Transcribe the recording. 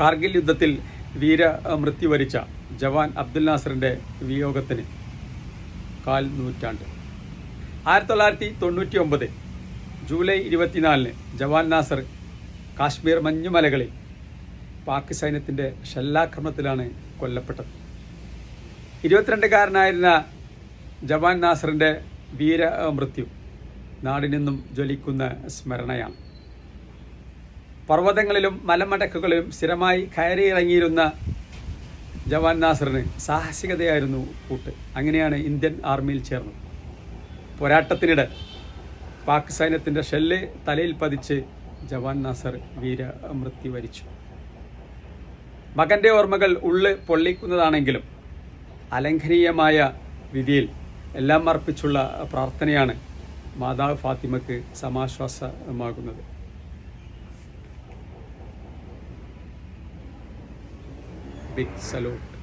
കാർഗിൽ യുദ്ധത്തിൽ വീര മൃത്യു വരിച്ച ജവാൻ അബ്ദുൽ നാസറിന്റെ വിയോഗത്തിന് കാൽ നൂറ്റാണ്ട്. ആയിരത്തി തൊള്ളായിരത്തി തൊണ്ണൂറ്റി ഒമ്പത് ജൂലൈ ഇരുപത്തിനാലിന് ജവാൻ നാസർ കാശ്മീർ മഞ്ഞുമലകളിൽ പാക് സൈന്യത്തിന്റെ ഷെല്ലാക്രമണത്തിലാണ് കൊല്ലപ്പെട്ടത്. ഇരുപത്തിരണ്ടുകാരനായിരുന്ന ജവാൻ നാസറിന്റെ വീര മൃത്യു നാടിനെന്നും ജ്വലിക്കുന്ന സ്മരണയാണ്. പർവതങ്ങളിലും മലമടക്കുകളിലും സ്ഥിരമായി കയറിയിറങ്ങിയിരുന്ന ജവാൻ നാസറിന് സാഹസികതയായിരുന്നു കൂട്ട്. അങ്ങനെയാണ് ഇന്ത്യൻ ആർമിയിൽ ചേർന്നത്. പോരാട്ടത്തിനിടെ പാക് സൈന്യത്തിന്റെ ഷെല്ല് തലയിൽ പതിച്ച് ജവാൻ നാസർ വീര മൃത്യു വരിച്ചു. മകന്റെ ഓർമ്മകൾ ഉള്ള് പൊള്ളിക്കുന്നതാണെങ്കിലും അലംഘനീയമായ വിധിയിൽ എല്ലാം അർപ്പിച്ചുള്ള പ്രാർത്ഥനയാണ് മാതാവ് ഫാത്തിമക്ക് സമാശ്വാസമാകുന്നത്. traffic salute